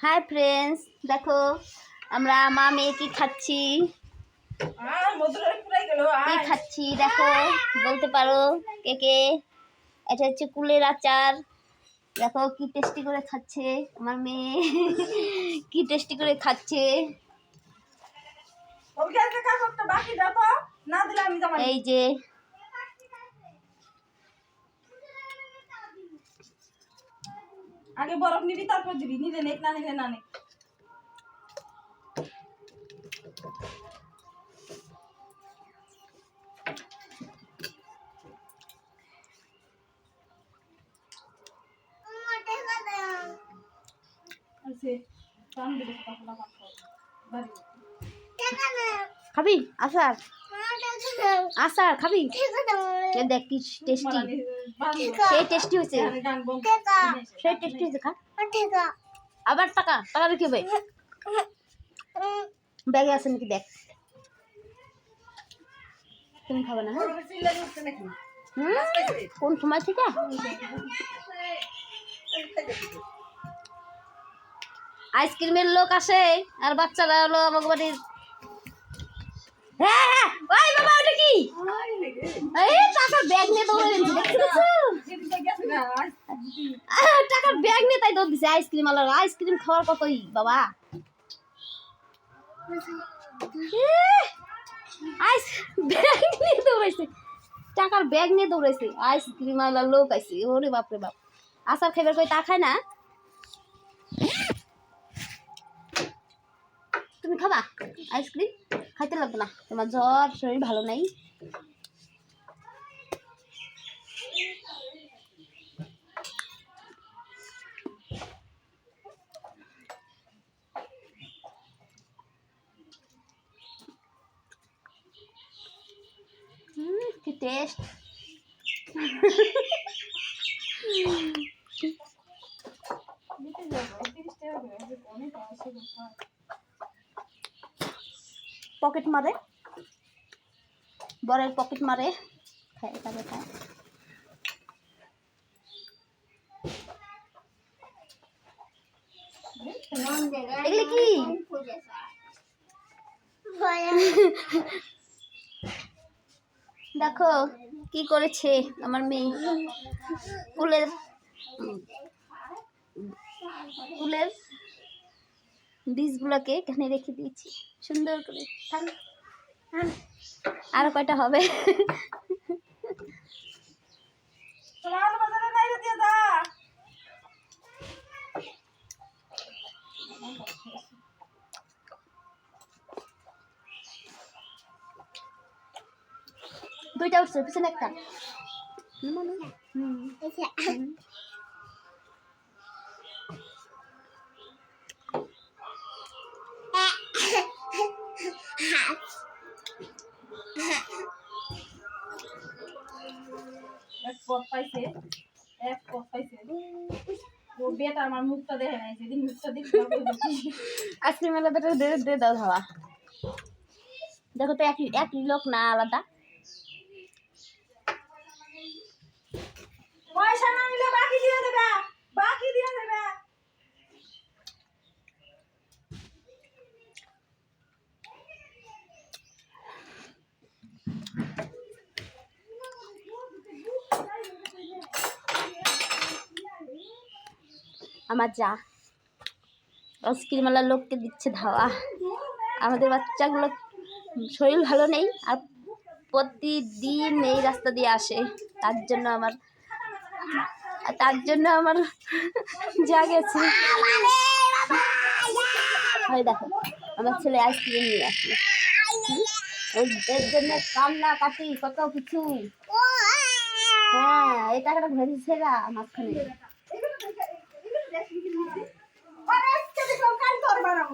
Hi friends দেখো আমরা মা মেয়ে কি খাচ্ছি কি খাচ্ছি দেখো বলতে পারো কে কে। এটা হচ্ছে কুলের আচার। দেখো কি টেস্টি করে খাচ্ছে আমার মেয়ে। কি টেস্টি করে খাচ্ছে। এই যে আগে বরফ নিবি, তারপর দিবি। নিলে নেক না নিলে না নেক আছে টান দিলে পাতলা পাতলা বাড়ি খাবি? আচার আচার খাবি? দেখ কি টেস্টি সেই টেস্টি হয়েছে। সেই টেস্টি হয়েছে খা। আবার টাকা টাকা বিক্রি হবে। ব্যাগে আছে নাকি? দেখ। তুমি খাবে না হ্যাঁ? কোন সময় থেকে? আইসক্রিমের লোক আসে আর বাচ্চারা হলো আমাকে বাড়ির টাকার ব্যাগ নিয়ে তাই দৌড় দিছে আইসক্রিম আলার আইসক্রিম খাওয়ার কতই বাবা ব্যাগ টাকার ব্যাগ নিয়ে দৌড়াইছে, আইসক্রিম আলার লোক আইছে। ওরে বাপরে বাপ। আচার খাইবার কই তা খায় না? তুমি খাবা? আইসক্রিম খাইতে লাগবে না। তোমার জ্বর শরীর ভালো নাই। টেস্ট পকেট মারে। বরের পকেট মারে। খায় তারপরে খায় কি? দেখো, কি করেছে আমার মেয়ে? ফুলের ফুলের বীজগুলোকে এখানে রেখে দিয়েছি। সুন্দর করে। থাক থাক। আরও কয়টা হবে? দুইটা উঠছে পিছনে একটা। হুম, পাইছে এক পথ পাইছে ও বেটা আমার মুখটা দেখে নাই যেদিন মুখটা দেখতে আইসক্রিম এলা বেটা দে দে দাও হাওয়া দেখো তো একই একই লোক না আলাদা। পয়সা না নিলে বাকি দিয়ে দেবে বাকি দিয়ে দেবে আমার যা। আইসক্রিমওয়ালা লোককে দিচ্ছে ধাওয়া। আমাদের বাচ্চাগুলো শরীর ভালো নেই আর প্রতিদিন এই রাস্তা দিয়ে আসে। তার জন্য আমার তার জন্য আমার যা গেছে। হয় দেখো, আমার ছেলে আইসক্রিম নিয়ে আসলো। এর জন্য কান্না, কাটি, কত কিছু। হ্যাঁ এই টাকাটা ভেবেছে না মাঝখানে। Parece que te fue un cañador, Marrón.